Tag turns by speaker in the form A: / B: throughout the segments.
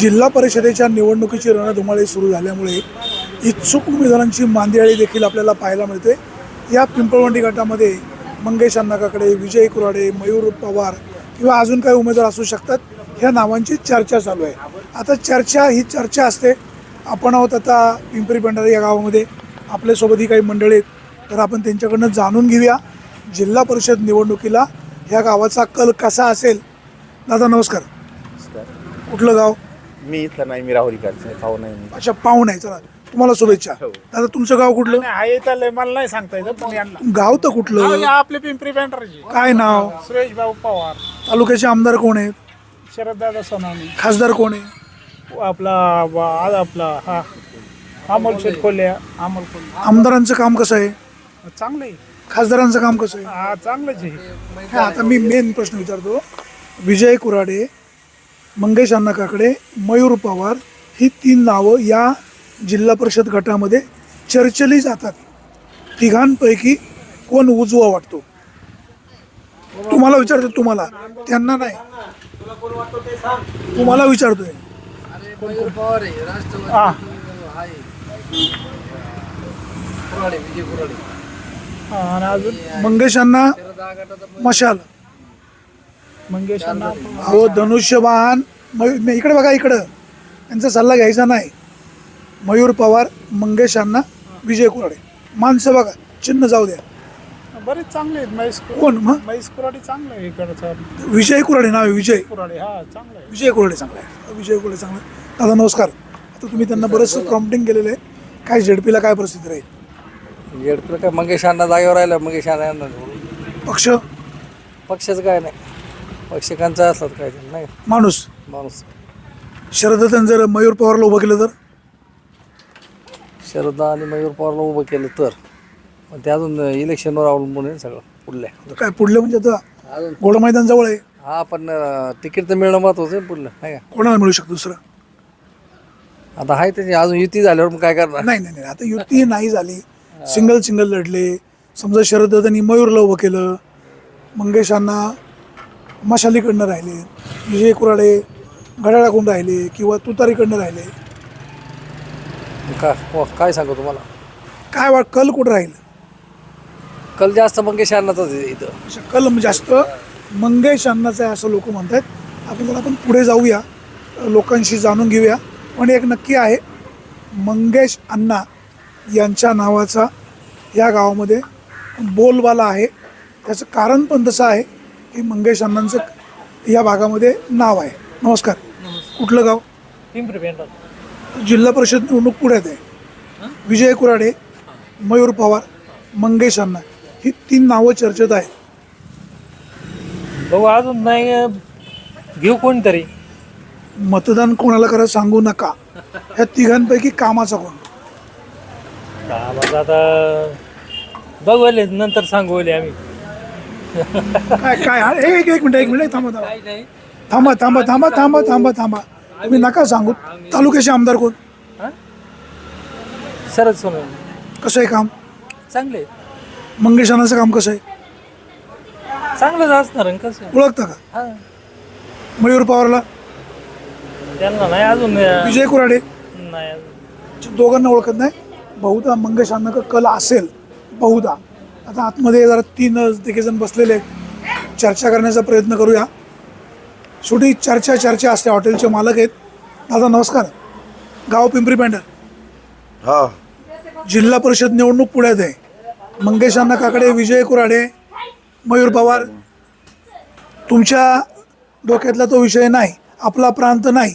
A: जिल्हा परिषदेच्या निवडणुकीची रणधुमाळी सुरू झाल्यामुळे इच्छुक उमेदवारांची मांदियाळी देखील आपल्याला पाहायला मिळते. या पिंपळवंडी गटामध्ये मंगेश अण्णाकाकडे विजय कुराडे मयूर पवार किंवा अजून काही उमेदवार असू शकतात ह्या नावांची चर्चा चालू आहे. आता चर्चा ही चर्चा असते. आपण आहोत आता पिंपरी पेंढारा या गावामध्ये. आपल्यासोबतही काही मंडळी आहेत. तर आपण त्यांच्याकडनं जाणून घेऊया जिल्हा परिषद निवडणुकीला ह्या गावाचा कल कसा असेल. दादा नमस्कार. कुठलं गाव?
B: मी इथलं नाही मी राहुरीकडचं खाऊ नाही. मी
A: अच्छा आहे चला तुम्हाला शुभेच्छा.
B: हो.
A: दादा तुमचं गाव कुठलं?
C: हा लय मला नाही सांगता येतं पण यांना.
A: गाव तर कुठलं?
C: आपले पिंपरी पेंढराचे.
A: काय नाव?
C: सुरेश भाऊ पवार.
A: तालुक्याचे आमदार कोण आहेत?
C: शरददादा सोनावणे.
A: खासदार कोण आहे?
C: आपला वा- आज आपला हा अमोल शेटकोले अमोल कोल्हे.
A: आमदारांचं काम कसं आहे?
C: चांगलं आहे.
A: खासदारांचं काम कसं आहे?
C: हा चांगलंच आहे.
A: हा आता मी मेन प्रश्न विचारतो. विजय कुराडे मंगेश अण्णा काकडे मयूर पवार ही तीन नावं या जिल्हा परिषद गटामध्ये चर्चली जातात. तिघांपैकी कोण उजवा वाटतो? तुम्हाला विचारतो तुम्हाला. त्यांना नाही. तुम्हाला विचारतोय.
C: हा. आणि अजून
A: मंगेश अण्णा मशाल.
C: मंगेश अण्णा
A: अहो धनुष्यबाण मयूर इकडे बघा इकडं. यांचा सल्ला घ्यायचा नाही. मयूर पवार मंगेश अण्णा विजय कुराडे. माणसं बघा चिन्ह जाऊ द्या.
C: बरेच चांगले आहेत महेश
A: कोण? मग?
C: महेश कुराडे चांगलं आहे इकडचं.
A: विजय कुराडे नाव आहे विजय.
C: कुराडे हा चांगलं आहे.
A: विजय कुराडे चांगला आहे. विजय कुराडे चांगला आहे. दादा नमस्कार. आता तुम्ही त्यांना बरंचसं प्रॉम्प्टिंग केलेलं आहे. काय झेडपीला काय परिस्थिती राहील?
D: येडपलं काय मंगेश अण्णा जागेवर राहिलं मंगेश अण्णा यांना निवडून.
A: पक्ष?
D: पक्षाचं काय नाही. पक्षकांचं असतात काय नाही
A: माणूस.
D: माणूस.
A: शरदत्तन जर मयूर पवारला उभं केलं तर?
D: शरदा आणि मयूर पवारला उभं केलं तर. पण ते अजून इलेक्शनवर अवलंबून आहे सगळं पुढल्या.
A: काय पुढलं म्हणजे आता
D: अजून.
A: घोडा मैदान जवळ आहे.
D: हा पण अं, तिकीट तर मिळणं महत्वाचं आहे पुढलं नाही का?
A: कोणाला मिळू शकतं दुसरं?
D: आता आहे त्याची अजून युती झाल्यावर मग काय करणार?
A: नाही नाही नाही आता युती नाही झाली. सिंगल सिंगल लढले. समजा शरद दादांनी मयूरला उभं केलं मंगेशांना मशालीकडनं राहिले विजय कुराडे घड्याळाकडून राहिले किंवा तुतारीकडनं राहिले.
D: का वा, काय सांगू तुम्हाला?
A: काय वाट कल कुठं राहील?
D: कल जास्त मंगेश अण्णाचाच आहे इथं.
A: अशा कल जास्त मंगेश अण्णाचा आहे असं लोक म्हणतात. आपण जर आपण पुढे जाऊया लोकांशी जाणून घेऊया. पण एक नक्की आहे मंगेश अण्णा यांच्या नावाचा या गावामध्ये बोलबाला आहे. त्याचं कारण पण तसं आहे. की मंगेश अण्णांचं या भागामध्ये नाव आहे. नमस्कार. कुठलं गाव? जिल्हा परिषद निवडणूक पुण्यात आहे विजय कुराडे मयूर पवार मंगेश अण्णा ही तीन नावं चर्चेत आहेत.
C: भाऊ अजून नाही घेऊ कोणतरी?
A: मतदान कोणाला करा सांगू नका. ह्या तिघांपैकी कामाचा कोण?
C: आवाज आता बघवले नंतर सांगवले आम्ही.
A: काय काय एक एक मिनिट एक मिनिट थांबा थांबा. थांबा थांबा थांबा थांबा थांबा थांबा. तुम्ही नका सांगू. तालुक्याचे आमदार कोण?
C: सोनवणे.
A: कसं आहे काम?
C: चांगले.
A: मंगेश काम कसं आहे?
C: चांगलंच असणार आणि कसं?
A: ओळखता का?
C: हा.
A: मयूर पवारला?
C: त्यांना नाही अजून अं,
A: विजय कुराडे?
C: नाही अजून.
A: दोघांना ओळखत नाही. बहुधा मंगेश कल असेल? बहुधा. आता आतमध्ये जरा तीन जण बसलेले आहेत. चर्चा करण्याचा प्रयत्न करूया. शेवटी चर्चा चर्चा असते. हॉटेलचे मालक आहेत. दादा नमस्कार. गाव पिंपरी पेंढर
B: हा.
A: जिल्हा परिषद निवडणूक पुण्यात आहे. मंगेश अण्णा काकडे विजय कुराडे मयूर पवार. तुमच्या डोक्यातला तो विषय नाही. आपला प्रांत नाही.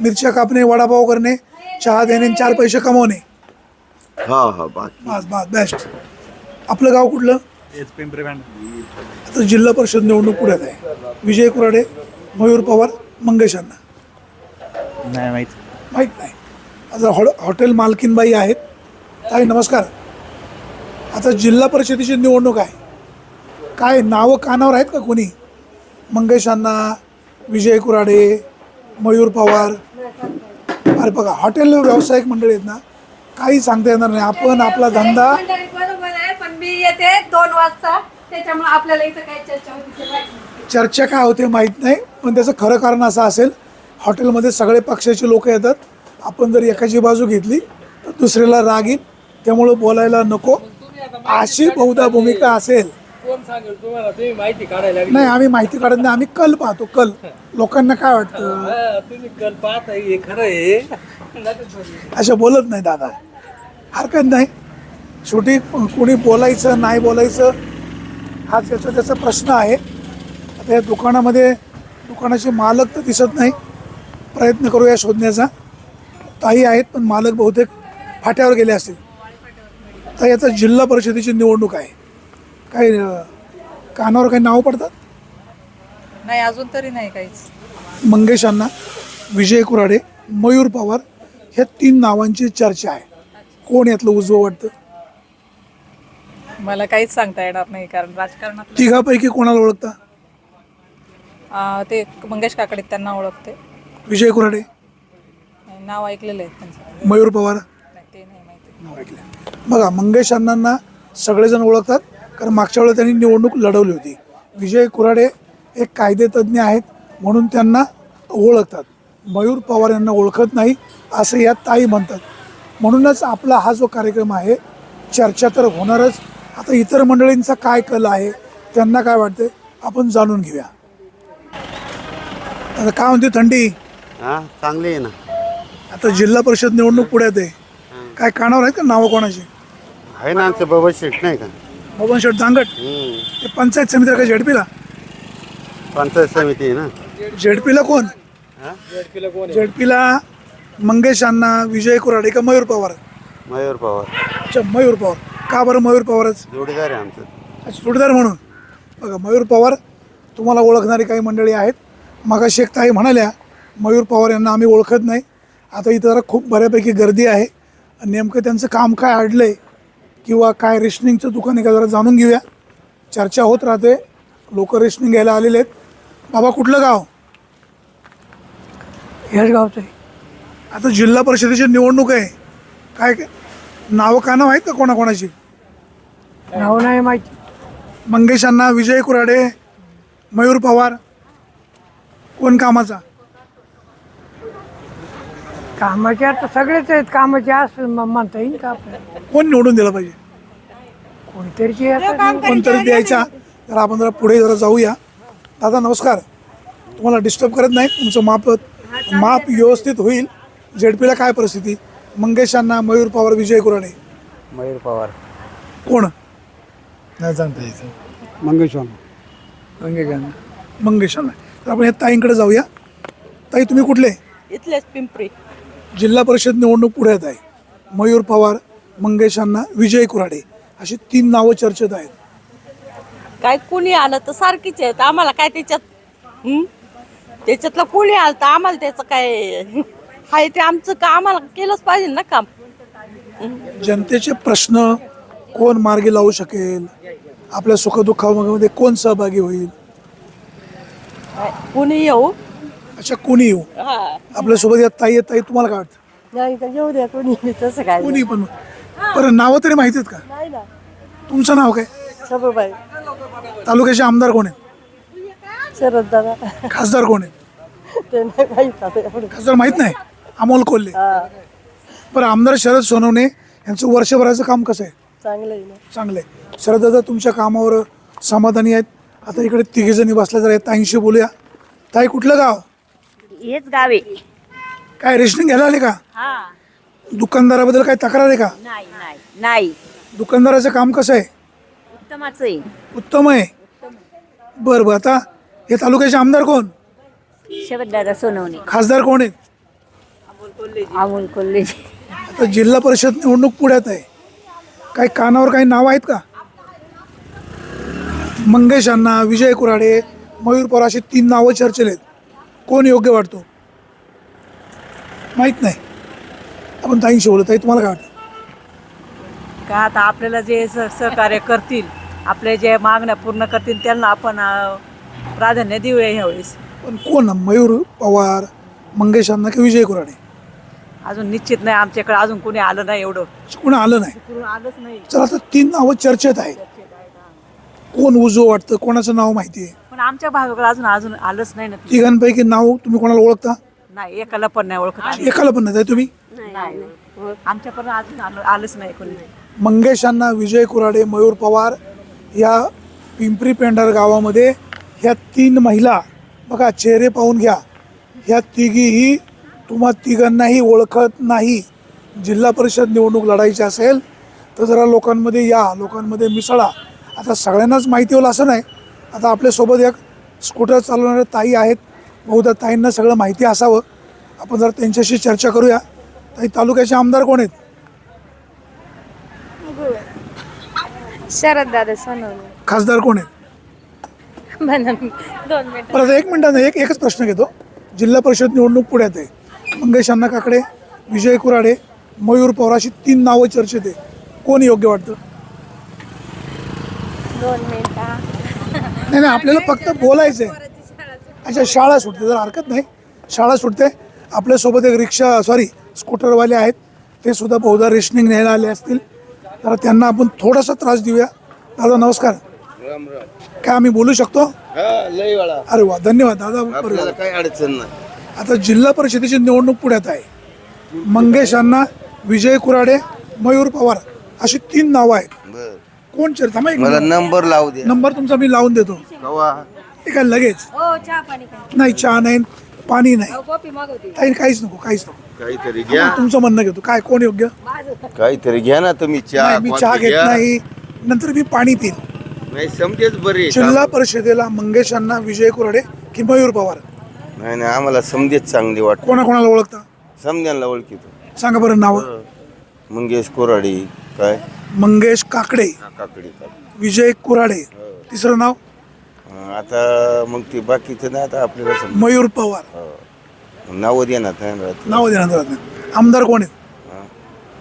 A: मिरच्या कापणे वडापाव करणे चहा देणे चार पैसे कमवणे.
B: हा हा बाकी.
A: बस बस बेस्ट आपलं गाव कुठलं? आता जिल्हा परिषद निवडणूक पुण्यात आहे. विजय कुराडे मयूर पवार मंगेश अण्णा.
C: नाही माहिती.
A: माहीत नाही. आता हॉ हॉटेल मालकीनबाई आहेत. ताई नमस्कार. आता जिल्हा परिषदेची निवडणूक आहे. काय नावं कानावर आहेत का कोणी? मंगेश अण्णा विजय कुराडे मयूर पवार. अरे बघा हॉटेल व्यावसायिक मंडळी आहेत ना काही सांगता येणार नाही. आपण आपला धंदा
E: मंडळी बरोबर आहे पण मी येते दोन वाजता. त्याच्यामुळे आपल्याला इथं काही चर्चा होती ते माहिती नाही.
A: चर्चा काय होते माहीत नाही पण त्याचं खरं कारण असं असेल हॉटेलमध्ये सगळे पक्षाचे लोक येतात. आपण जर एकाची बाजू घेतली तर दुसऱ्याला राग येईल. त्यामुळं बोलायला नको. अशी बहुधा भूमिका असेल.
D: कोण सांगेल तुम्हाला तुम्ही माहिती काढायला
A: नाही आम्ही माहिती काढत नाही आम्ही कल पाहतो कल. लोकांना काय वाटतं?
D: तुम्ही कल पाहता हे खरं आहे.
A: असं बोलत नाही दादा. हरकत नाही. शेवटी कोणी बोलायचं नाही बोलायचं हा त्याचा त्याचा प्रश्न आहे. आता या दुकानामध्ये दुकानाचे मालक तर दिसत नाही. प्रयत्न करूया शोधण्याचा. ताई आहेत पण मालक बहुतेक फाट्यावर गेले असतील. तर याचा जिल्हा परिषदेची निवडणूक आहे. काही कानावर काही नाव पडतात?
F: नाही अजून तरी नाही काहीच.
A: मंगेश अण्णा विजय कुराडे मयूर पवार ह्या तीन नावांची चर्चा आहे. कोण यातलं उजवं वाटतं?
F: मला काहीच सांगता येणार नाही कारण राजकारणात
A: तिघापैकी कोणाला ओळखता?
F: अं, ते मंगेश काकडे त्यांना ओळखते.
A: विजय कुराडे
F: नाव ऐकलेलं आहे त्यांचं.
A: मयूर पवार?
F: नाही, ते नाही माहिती.
A: नाव ऐकलं बघा मंगेश अण्णांना सगळेजण ओळखतात कारण मागच्या वेळेला त्यांनी निवडणूक लढवली होती. विजय कुराडे एक कायदेतज्ञ आहेत म्हणून त्यांना ओळखतात. मयूर पवार यांना ओळखत नाही असं या ताई म्हणतात. म्हणूनच आपला हा जो कार्यक्रम आहे चर्चा तर होणारच आता इतर मंडळींचा काय कल आहे त्यांना काय वाटते आपण जाणून घेऊया. आता काय म्हणते थंडी?
G: हा चांगली आहे ना.
A: आता जिल्हा परिषद निवडणूक पुढ्यात आहे काय कानावर आहेत का नावं कोणाची?
G: आहे ना आमचं बाबा शेठ नाही का?
A: बबन शेठ दांगट?
G: हम्म.
A: ते पंचायत समिती का झेडपीला?
G: पंचायत समिती आहे ना.
A: झेडपीला कोण?
G: हा?
A: झेडपीला मंगेश अण्णा विजय कुराडे का मयूर पवार?
G: मयूर पवार.
A: अच्छा मयूर पवार. का बरं मयूर पवारच?
G: जोडीदार आहे आमचं.
A: अच्छा जोडीदार म्हणून? बघा मयूर पवार तुम्हाला ओळखणारी काही मंडळी आहेत. मगा शेख ताई म्हणाल्या मयूर पवार यांना आम्ही ओळखत नाही. आता इथं जरा खूप बऱ्यापैकी गर्दी आहे. नेमकं त्यांचं काम काय अडलं आहे किंवा काय रेशनिंगचं दुकान आहे का जरा जाणून घेऊया. चर्चा होत राहते. लोक रेशनिंग घ्यायला आलेले आहेत. बाबा कुठलं गाव? हेच गावचं आहे आता जिल्हा परिषदेची निवडणूक आहे. काय काय नावं का नाव आहेत का कोणाकोणाची?
H: नाव नाही माहिती.
A: मंगेश अण्णा विजय कुराडे मयूर पवार. कोण कामाचा?
H: कामाचे आता सगळेच आहेत कामाचे असं म- म्हणता येईल का आपल्याला?
A: कोण निवडून दिला पाहिजे?
H: कोणतरी आता
A: कोणतरी द्यायचा. जरा आपण जरा पुढे जरा जाऊया. दादा नमस्कार. तुम्हाला डिस्टर्ब करत नाही? तुमचं माप माप व्यवस्थित होईल. झेडपीला काय परिस्थिती? मंगेश अण्णा मयूर पवार विजय कुराडे.
G: मयूर पवार.
A: कोण?
H: मंगेशांना
A: मंगेश अण्णा तर आपण या ताईंकडे जाऊया. ताई तुम्ही कुठले?
I: इथलेच पिंपरी.
A: जिल्हा परिषद निवडणूक पुढ्यात आहे. मयूर पवार मंगेश अण्णा विजय कुराडे अशी तीन नावं चर्चेत आहेत.
I: काय कुणी आलं तर सारखीच आहेत. आम्हाला काय त्याच्यात हं? त्याच्यातलं कुणी आलं तर आम्हाला त्याचं काय हाय ते आमचं का आम्हाला केलंच पाहिजे ना काम?
A: जनतेचे प्रश्न कोण मार्गी लावू शकेल? आपल्या सुखदुःखामध्ये कोण सहभागी होईल?
I: कुणी येऊ?
A: अशा कोणी येऊ?
I: हा.
A: आपल्यासोबत या ताई आहेत. ताई तुम्हाला काय वाटतं?
I: नाही तर येऊ द्या कुणी तसं काय
A: कोणी पण. बरं नावं तरी माहिती आहेत का?
I: नाही ना.
A: तुमचं नाव काय?
I: सभाबाई
A: तालुक्याचे आमदार कोण आहेत?
I: शरद दादा.
A: खासदार कोण आहेत?
I: ते नाही माहीत आता एवढं.
A: खासदार माहीत नाही? अमोल कोल्हे. बरं आमदार शरद सोनवणे यांचं वर्षभराचं काम कसं आहे?
I: चांगलं आहे ना.
A: चांगलं आहे. शरद दादा तुमच्या कामावर समाधानी आहेत. आता इकडे तिघी जणी बसल्या जरा या ताईंशी बोलूया. ताई कुठलं गाव?
I: हेच गावे
A: काय रेशनिंग घ्यायला आले का?
I: हा.
A: दुकानदाराबद्दल काय तक्रार आहे का?
I: नाही नाही नाही.
A: दुकानदाराचं काम कसं आहे?
I: उत्तमाच आहे.
A: उत्तम आहे. बरं बरं. आता हे तालुक्याचे आमदार कोण?
I: शरद दादा सोनवणे.
A: खासदार कोण आहेत
I: अमोल कोल्हे.
A: आता जिल्हा परिषद निवडणूक पुढ्यात आहे. काही कानावर काही नाव आहेत का? मंगेश अण्णा विजय कुराडे मयूर पवार अशी तीन नावं चर्चेल आहेत. कोण योग्य वाटतो? माहीत नाही. आपण ताईंशी बोलत आहे तुम्हाला काय वाटतं?
F: का आता आपल्याला जे सहकार्य करतील आपले जे मागण्या पूर्ण करतील त्यांना आपण प्राधान्य देऊया ह्यावेळेस
A: पण कोण? मयूर पवार मंगेश अण्णा की विजय कुराडे
F: अजून निश्चित नाही आमच्याकडे अजून कोणी आलं नाही एवढं.
A: कोण आलं नाही?
F: आलंच नाही.
A: चला आता तीन नावं चर्चेत आहेत. कोण उजवं वाटतं? कोणाचं नाव माहिती आहे?
F: पण आमच्या भागाकडे अजून अजून आलंच नाही ना
A: तिघांपैकी नाव तुम्ही कोणाला ओळखता?
F: नाही एकाला पण नाही ओळखत आम्ही.
A: एकाला पण नाही तुम्ही?
F: नाही आमच्यापर्यंत अजून आलं आलंच नाही कोणी.
A: मंगेश अण्णा विजय कुराडे मयूर पवार या पिंपरी पेंढार गावामध्ये ह्या तीन महिला बघा चेहरे पाहून घ्या. ह्या तिघीही तुम्हा तिघांनाही ओळखत नाही. जिल्हा परिषद निवडणूक लढायची असेल तर जरा लोकांमध्ये या लोकांमध्ये मिसळा. आता सगळ्यांनाच माहिती होईल असं नाही. आता आपल्यासोबत एक स्कूटर चालवणाऱ्या ताई आहेत. बहुधा ताईंना सगळं माहिती असावं. आपण जरा त्यांच्याशी चर्चा करूया. ताई तालुक्याचे आमदार कोण आहेत?
E: शरद दादा सोनवणे.
A: खासदार कोण आहेत?
E: दोन मिनिट.
A: परत एक मिनिटानं एक एकच प्रश्न घेतो. जिल्हा परिषद निवडणूक पुण्यात आहे मंगेश अण्णा काकडे विजय कुराडे मयूर पवार अशी तीन नावं चर्चेत आहे. कोण योग्य वाटतं?
E: दोन मिनिट.
A: नाही नाही आपल्याला फक्त बोलायचं आहे अच्छा शाळा सुटते जर हरकत नाही. शाळा सुटते. आपल्यासोबत एक रिक्षा सॉरी स्कूटरवाले आहेत. ते सुद्धा बहुधा रेशनिंग न्यायला आले असतील. तर त्यांना आपण थोडासा त्रास देऊया. दादा नमस्कार. काय आम्ही बोलू शकतो? अरे वा धन्यवाद दादा.
G: काही अडचण नाही.
A: आता जिल्हा परिषदेची निवडणूक पुण्यात आहे. मंगेश अण्णा विजय कुराडे मयूर पवार अशी तीन नावं आहेत. कोण चर्चा
G: मला. नंबर लावू दे
A: नंबर तुमचा मी लावून देतो. ते काय लगेच.
E: हो चहा पाणी काय
A: नाही चहा नाही पाणी नाही. काही काहीच नको काहीच नको.
G: काहीतरी घ्या.
A: तुमचं म्हणणं घेतो. काय कोण योग्य?
G: काहीतरी घ्या ना तुम्ही चहा
A: नाही मी चहा घेत. नाही. नंतर मी पाणी पिन
G: नाही समजेच बरे
A: जिल्हा परिषदेला मंगेश अण्णा विजय कुराडे की मयूर पवार.
G: नाही नाही आम्हाला समजेच चांगली वाटत.
A: कोणाकोणाला ओळखता?
G: समजायला ओळखीतो.
A: सांगा बरं नाव.
G: मंगेश कोराडी काय?
A: मंगेश काकडे.
G: काकडी
A: विजय कुराडे तिसरं नाव?
G: आता मग ते बाकीचं नाही आता आपल्याला समज
A: मयूर पवार.
G: नावं देणार नाही राहत.
A: नाव नाही. आमदार कोण आहेत?
G: हा.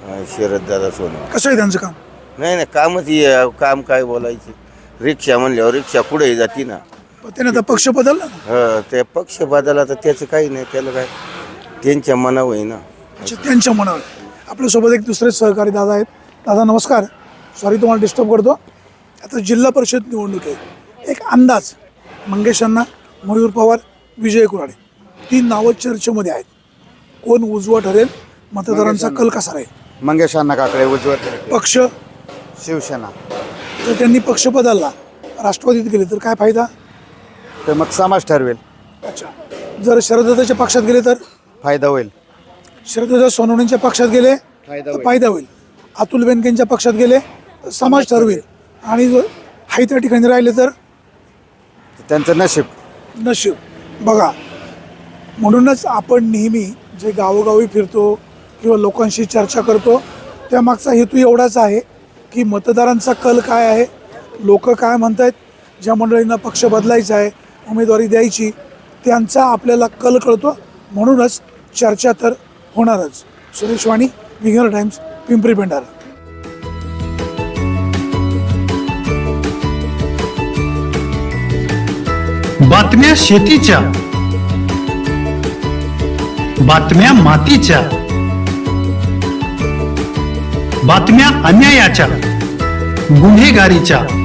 G: हा, शरद दादा सोनं
A: कसं आहे त्यांचं काम?
G: नाही नाही कामच हे आहे. काम काय बोलायचे? रिक्षा म्हणल्यावर रिक्षा पुढे जाते ना.
A: पण त्याने आता पक्ष बदलला ना?
G: ह ते पक्ष बदला तर त्याचं काही नाही त्याला काय? त्यांच्या मनावर आहे ना.
A: अच्छा त्यांच्या मनावर. आपल्यासोबत एक दुसरे सहकारी दादा आहेत. दादा नमस्कार. सॉरी तुम्हाला डिस्टर्ब करतो. आता जिल्हा परिषद निवडणूक आहे. एक अंदाज मंगेशांना मयूर पवार विजय कुराडे तीन नावं चर्चेमध्ये आहेत. कोण उजवा ठरेल? मतदारांचा कल कसा राहील?
J: मंगेश अण्णा काकडे उज्ज्वल
A: पक्ष?
J: शिवसेना.
A: जर त्यांनी पक्ष बदलला राष्ट्रवादीत गेले तर काय फायदा?
J: तर मग समाज ठरवेल.
A: अच्छा. जर शरदत्ताच्या पक्षात गेले तर?
J: फायदा होईल.
A: शरदत्ता सोनवणेंच्या पक्षात गेले तर फायदा होईल. अतुल बेनकेंच्या पक्षात गेले तर समाज ठरवेल. आणि जर हाय त्या ठिकाणी राहिले तर?
J: त्यांचं नशीब.
A: नशीब. बघा म्हणूनच आपण नेहमी जे गावोगावी फिरतो किंवा लोकांशी चर्चा करतो त्यामागचा हेतू एवढाच आहे की मतदारांचा कल काय आहे? लोक काय म्हणत आहेत ज्या मंडळींना पक्ष बदलायचा आहे उमेदवारी द्यायची त्यांचा आपल्याला कल कळतो. म्हणूनच चर्चा तर होणारच. सुरेश वाणी विघर टाइम्स पिंपरी पेंढारा
K: बातम्या शेतीच्या. बातम्या मातीच्या. बातम्या अन्यायाच्या. गुन्हेगारीच्या.